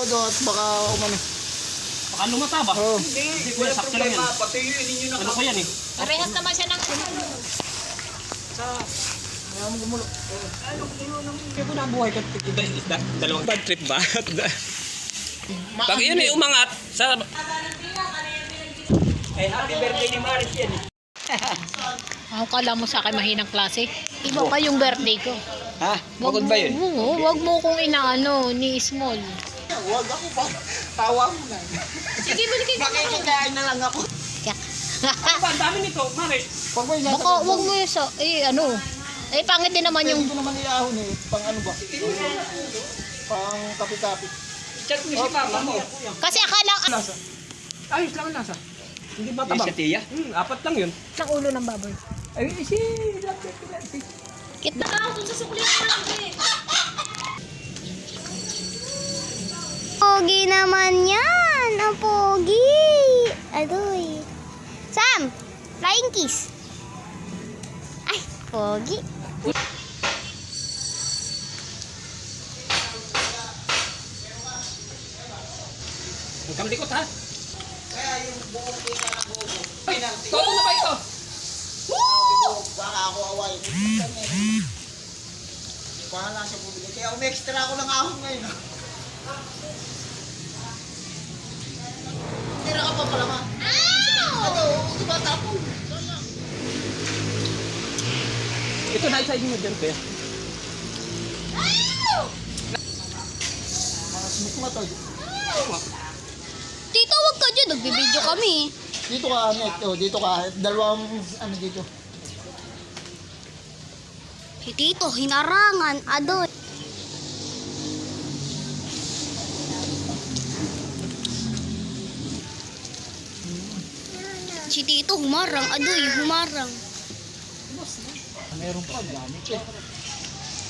todo at baka umano. Baka lumata ba? Oo. Hindi kuya, sakto lang yan. Pati yun, ninyo na Ano ko yan eh? Parehas naman siya ng Kaya mo gumulo. Kaya ko na ang buhay ka. Isda, isda, dalawang bad trip ba? Pag yun eh, umangat sa... Eh, happy birthday ni Maris yan eh. Ang kala mo sa akin mahinang klase. Iba pa yung birthday ko. Ha? Wag ba yun? mo, wag mo kong inaano ni small. Huwag ako pa. Tawa mo na. Sige, balik ka. Makikikain na lang ako. Ano ba? Ang dami nito, Mare. Pag may nasa Baka wag mo yung sa, eh ano. Eh pangit din naman yung Pwede ko naman iahon eh. Pang ano ba? Pang kapi-kapi. Chat mo si Papa mo. kasi akala Nasa? Ayos lang ang nasa. Hindi ba tabang? sa tiya? Hmm, apat lang yun. ng ulo ng baboy. Ay, si... Kit na ako sa sukli Pogi naman yan. Ang pogi. Adoy. Sam, flying kiss. Ay, pogi. Huwag kang likot ha. Ay, toto na ba ito? Baka ako away. Bahala siya bumili. Kaya umextra ako ng ahon ngayon. Tira ka pa pala ma. Ano? Di ba tapon? Ito na isa mo dyan, smooth mo to. Tito, wag ka dyan. Nagbibideo kami. Dito ka, Nek. Oh, dito ka. Dalawang ano dito. Si Tito, hinarangan. Adoy. Si Tito, humarang. Adoy, humarang. Meron pa. Dami pa. eh.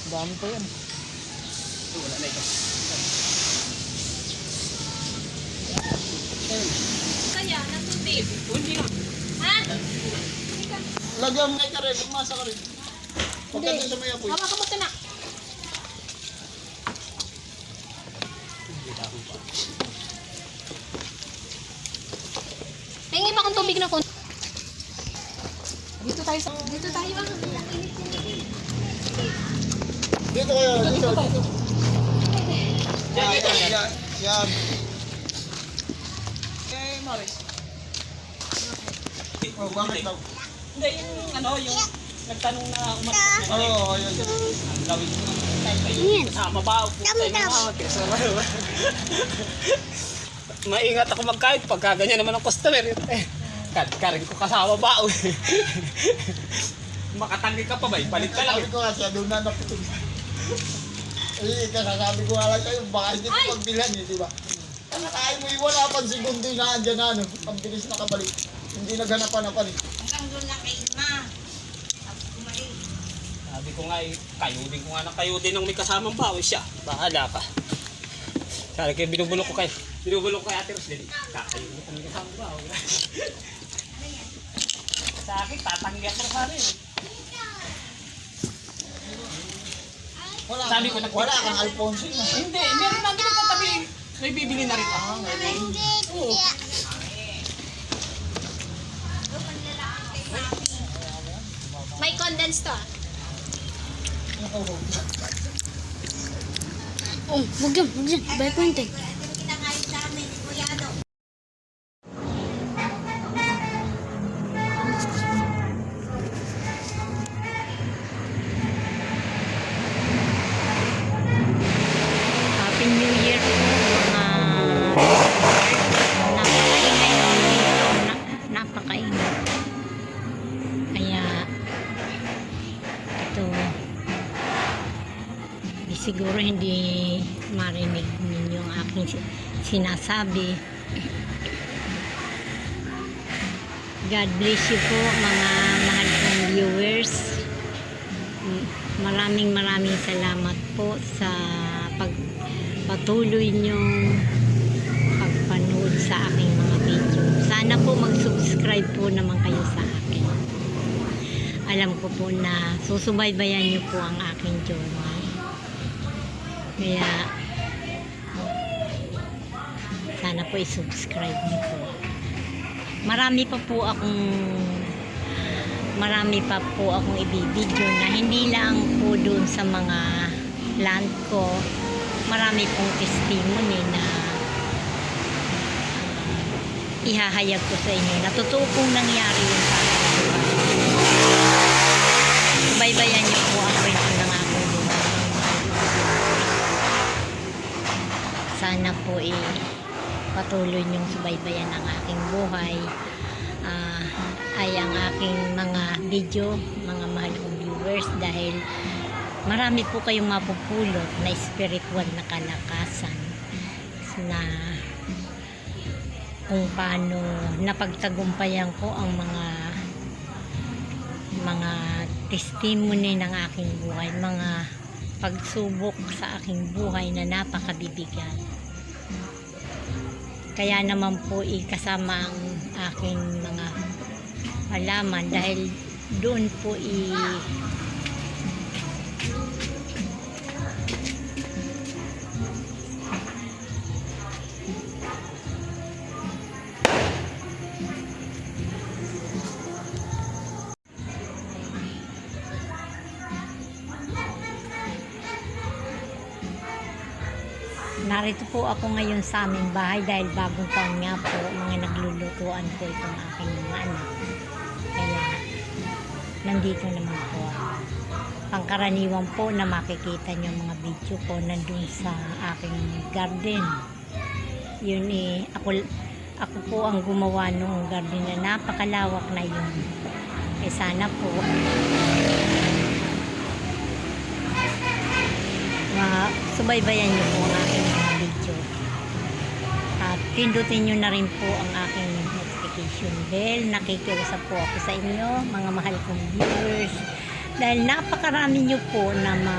Dami pa yan. Kaya, natutib. Hindi na. Ha? Lagyan mo ka rin. Lumasa ka rin. Pagka sa may apoy. Hawa ka mo ito na. Tubig na kon. Dito tayo sa... Dito tayo. ah. Dito kayo. Dito. Dito. Ah, dito, yan, yan. yan. Yan. Eh, Maris. Oh, bakit daw? Hindi, yung ano, yung nagtanong na umalis Oo, oh, ayun. Ang lawin mo naman. Yan. Kasama ba? Dami mga kasama. Maingat ako magkahit pagka ganyan naman ang customer. Eh, karin ko kasama ba? Makatanggi ka pa ba? Palit ka lang. Sabi ko nga siya, doon na naputin. Eh, kasasabi ko nga lang kayo, baka hindi ko pagbilan eh, di ba? Ang nakain mo wala pang segundo na andyan na ano, ang bilis nakabalik. Hindi naghanapan-napan eh. Sabi ko nga eh, kayo din ko nga ng kayo din ng may kasamang bawi siya. Bahala ka. Sabi kayo, binubulok ko kayo. Binubulok ko kay Ate Roslyn. Kakayo mo kami kasamang bawi. Akin, tatanggi ako na sana eh. Wala, Sabi ko, nag- wala kang Alfonso na. Hindi, meron na din katabi. May bibili na rin ako. Oo. May condensed to ah. Oh, wag yan, wag yan. Bye, Puente. Happy sinasabi. God bless you po mga mahal kong viewers. Maraming maraming salamat po sa pagpatuloy niyong pagpanood sa aking mga video. Sana po mag-subscribe po naman kayo sa akin. Alam ko po na susubaybayan niyo po ang aking journey. Kaya Sana po i-subscribe niyo po. Marami pa po akong marami pa po akong ibibideo na hindi lang po doon sa mga land ko. Marami pong testimony na ihahayag ko sa inyo na totoo pong nangyari yun sa akin. Subaybayan niyo po ang kwento ng aking buhay. Sana po eh, patuloy niyong subaybayan ang aking buhay. Ah, ay ang aking mga video, mga mahal kong viewers dahil marami po kayong mapupulot na spiritual na kalakasan na kung paano napagtagumpayan ko ang mga mga testimony ng aking buhay, mga pagsubok sa aking buhay na napakabibigat. Kaya naman po ikasama ang aking mga alaman dahil doon po i po ako ngayon sa aming bahay dahil bagong taon nga po, mga naglulutuan po itong aking mga anak. Kaya, nandito naman po. Pangkaraniwan po na makikita nyo mga video ko nandun sa aking garden. Yun eh, ako, ako po ang gumawa nung garden na napakalawak na yun. Eh sana po, ma subaybayan niyo po ang aking mga video. At pindutin niyo na rin po ang aking notification bell. Nakikiusap po ako sa inyo, mga mahal kong viewers. Dahil napakarami niyo po na ma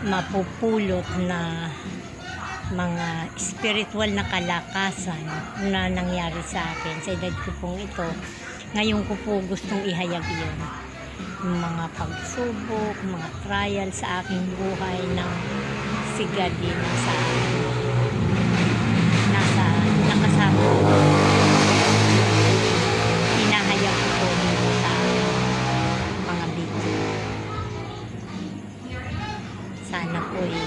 mapupulot na mga spiritual na kalakasan na nangyari sa akin sa edad ko pong ito. Ngayon ko po gustong ihayag yun mga pagsubok, mga trial sa aking buhay ng sigadi na sa nasa nakasama ko. Dito sa mga video. Sana po eh,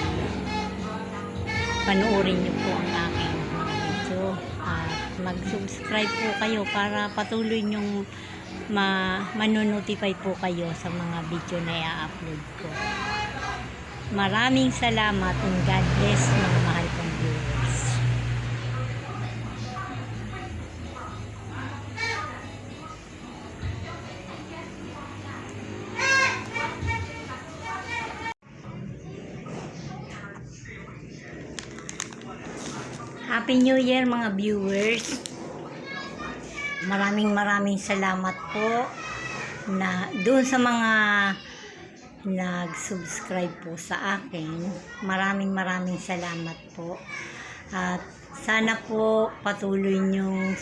panoorin niyo po ang aking mga video at mag-subscribe po kayo para patuloy niyong ma manonotify po kayo sa mga video na i-upload ko. Maraming salamat and God bless mga Happy New Year mga viewers. Maraming maraming salamat po na doon sa mga nag-subscribe po sa akin. Maraming maraming salamat po. At sana po patuloy niyong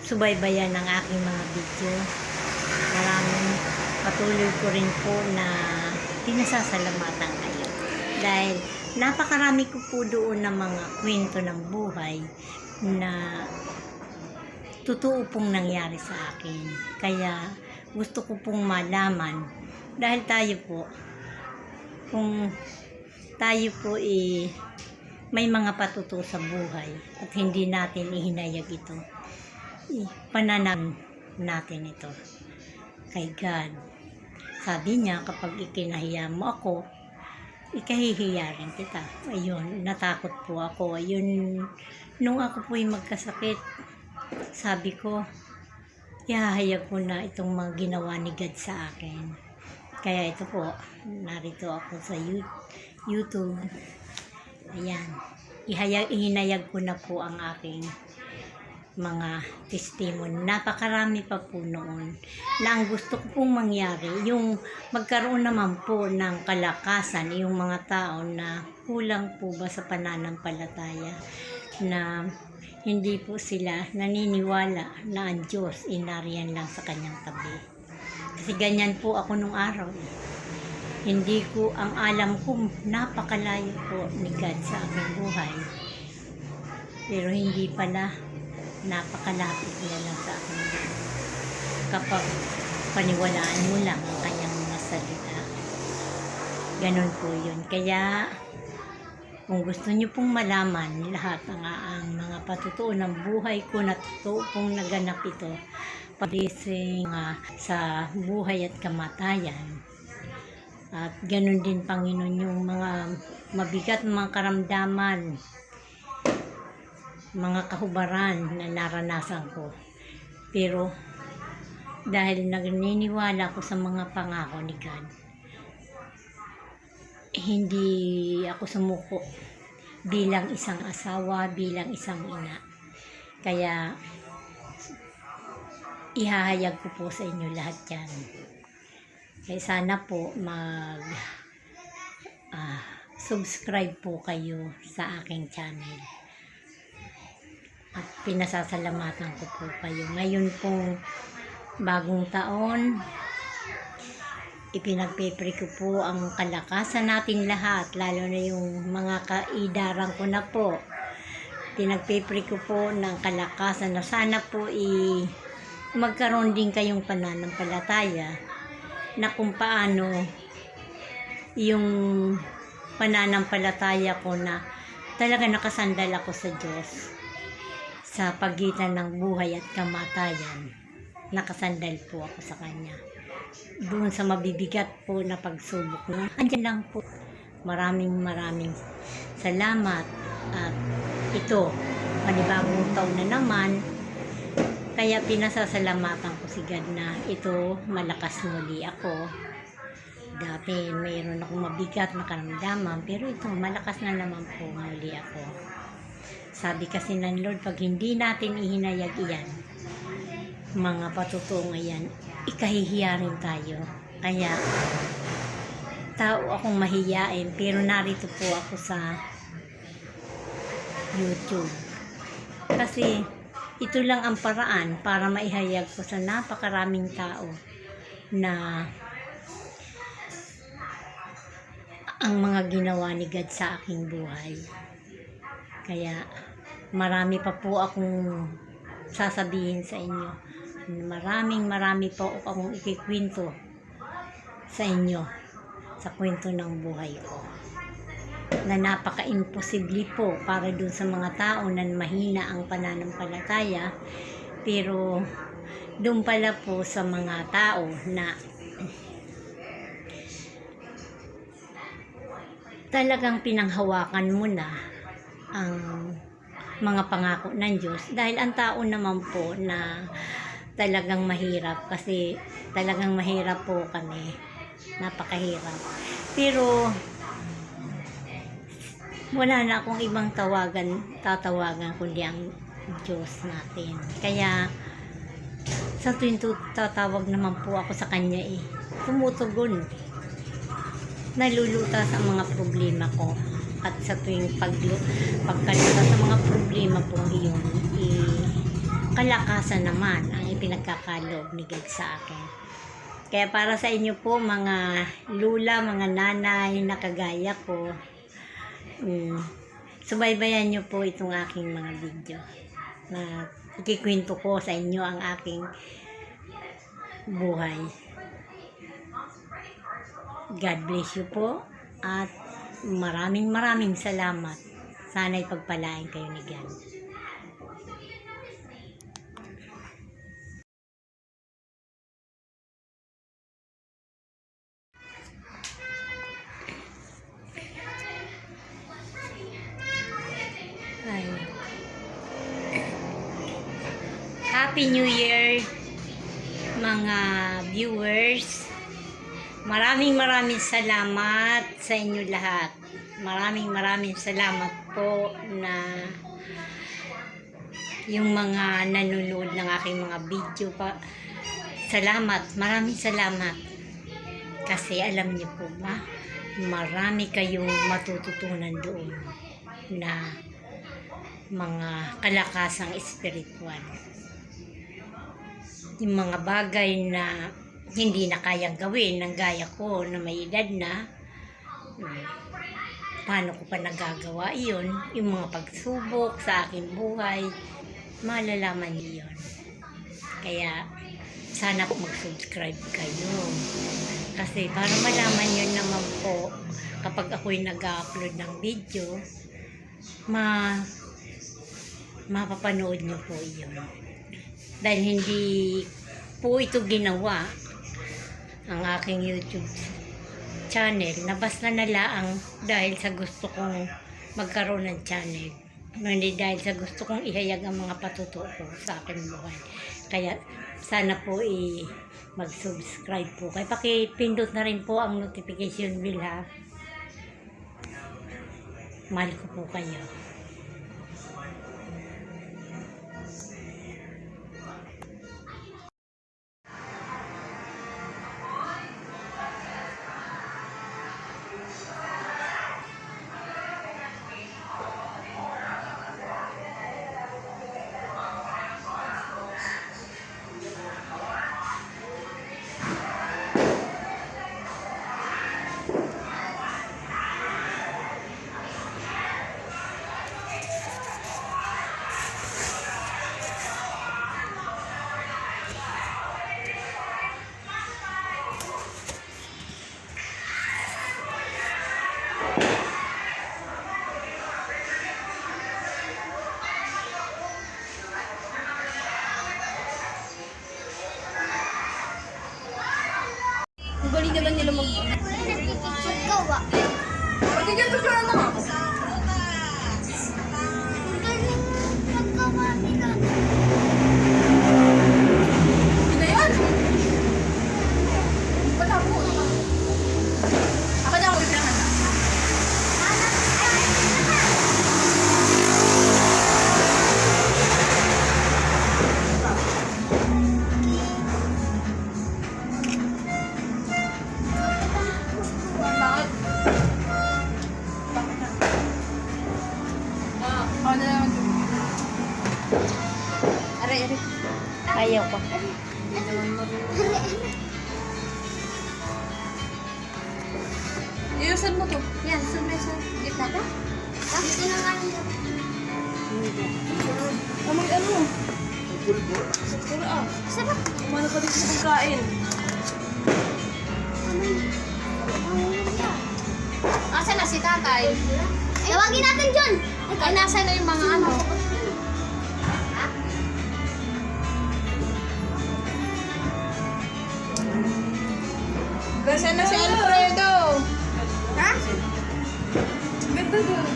subaybayan ang aking mga video. Maraming patuloy ko rin po na pinasasalamatan kayo. Dahil napakarami ko po doon ng mga kwento ng buhay na totoo pong nangyari sa akin. Kaya gusto ko pong malaman dahil tayo po kung tayo po eh, may mga patuto sa buhay at hindi natin ihinayag ito. Eh, pananam natin ito kay God. Sabi niya, kapag ikinahiya mo ako, ikahihiya rin kita. Ayun, natakot po ako. Ayun, nung ako po yung magkasakit, sabi ko, ihahayag ko na itong mga ginawa ni God sa akin. Kaya ito po, narito ako sa You- YouTube. Ayan. Ihayag, ihinayag ko na po ang aking mga testimony. Napakarami pa po noon na ang gusto ko pong mangyari, yung magkaroon naman po ng kalakasan yung mga tao na kulang po ba sa pananampalataya na hindi po sila naniniwala na ang Diyos inariyan lang sa kanyang tabi. Kasi ganyan po ako nung araw. eh. Hindi ko, ang alam ko, napakalayo po ni God sa aking buhay. Pero hindi pala napakalapit niya lang sa akin. Kapag paniwalaan mo lang ang kanyang mga salita. Ganon po yun. Kaya, kung gusto niyo pong malaman lahat ng ang mga patutuo ng buhay ko na totoo pong naganap ito, palising nga sa buhay at kamatayan. At ganun din, Panginoon, yung mga mabigat mga karamdaman, mga kahubaran na naranasan ko. Pero, dahil nagniniwala ko sa mga pangako ni God, hindi ako sumuko bilang isang asawa, bilang isang ina. Kaya, ihahayag ko po sa inyo lahat yan. Kaya sana po mag ah, subscribe po kayo sa aking channel. At pinasasalamatan ko po kayo. Ngayon pong bagong taon, ipinagpipre ko po ang kalakasan natin lahat, lalo na yung mga kaidaran ko na po. Pinagpipre ko po ng kalakasan na sana po i magkaroon din kayong pananampalataya na kung paano yung pananampalataya ko na talaga nakasandal ako sa Diyos sa pagitan ng buhay at kamatayan. Nakasandal po ako sa Kanya. Doon sa mabibigat po na pagsubok na andyan lang po. Maraming maraming salamat at ito panibagong taon na naman. Kaya pinasasalamatan ko si God na ito malakas muli ako. Dati mayroon akong mabigat na karamdaman pero ito malakas na naman po muli ako sabi kasi ng Lord pag hindi natin ihinayag iyan mga patutungo yan, ikahihiya rin tayo. Kaya, tao akong mahiyain, pero narito po ako sa YouTube. Kasi, ito lang ang paraan para maihayag ko sa napakaraming tao na ang mga ginawa ni God sa aking buhay. Kaya, marami pa po akong sasabihin sa inyo. Maraming marami po akong ikikwento sa inyo sa kwento ng buhay ko na napaka-imposible po para dun sa mga tao na mahina ang pananampalataya pero doon pala po sa mga tao na talagang pinanghawakan mo na ang mga pangako ng Diyos. Dahil ang tao naman po na talagang mahirap kasi talagang mahirap po kami. Napakahirap. Pero wala na akong ibang tawagan tatawagan kundi ang Diyos natin. Kaya sa tuwing tu- tatawag naman po ako sa Kanya eh tumutugon nalulutas ang mga problema ko at sa tuwing paglu pagkalutas sa mga problema po iyon eh, kalakasan naman ang ipinagkakaloob ni God sa akin. Kaya para sa inyo po mga lula, mga nanay na kagaya ko mm, subaybayan nyo po itong aking mga video. Na ikikwento ko sa inyo ang aking buhay. God bless you po at maraming maraming salamat. Sana'y pagpalain kayo ni God. Happy New Year mga viewers. Maraming maraming salamat sa inyo lahat. Maraming maraming salamat po na yung mga nanonood ng aking mga video pa. Salamat, maraming salamat. Kasi alam niyo po ba, marami kayong matututunan doon na mga kalakasang espiritual. Yung mga bagay na hindi na kayang gawin ng gaya ko na may edad na. mm, paano ko pa nagagawa iyon, yung mga pagsubok sa aking buhay, malalaman niyo. Kaya, sana mag-subscribe kayo. Kasi para malaman nyo naman po, kapag ako'y nag-upload ng video, ma mapapanood nyo po yun. Dahil hindi po ito ginawa ang aking YouTube channel na basta nalaang dahil sa gusto kong magkaroon ng channel. Hindi dahil sa gusto kong ihayag ang mga patuto ko sa aking buhay. Kaya sana po i mag-subscribe po. Kaya pakipindot na rin po ang notification bell ha. Mahal ko po kayo. Nila mag... Ikaw ba? Pagkikita ka na Ah, ako na lang. Aray, aray. Ayaw ko. Iusan mo to. Yan, sunod sa gitna ka? Tapos sinangalan niya. Amay ano? Siguro ah. Sarap. Umano ka dito sa pagkain. Asa na si tatay? Tawagin natin John. Ay, nasa na yung mga ano? Kasi na si Alfredo. Ha? Ganda doon.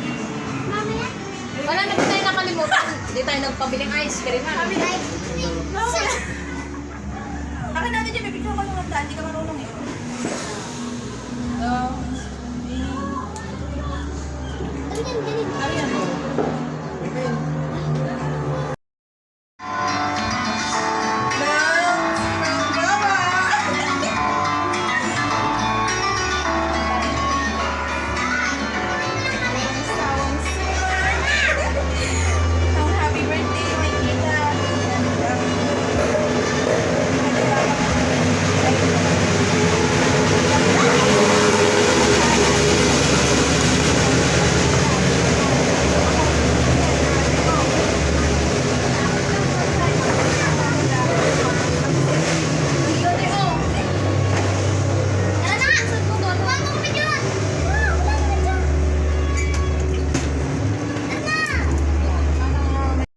Mamaya. Wala na ba tayo nakalimutan? Hindi tayo nagpabiling ice cream. Kami na. Akin natin dyan, may picture ka lang Hindi ka marunong eh. Um, Yan, dinig? Ariyan mo. Amen.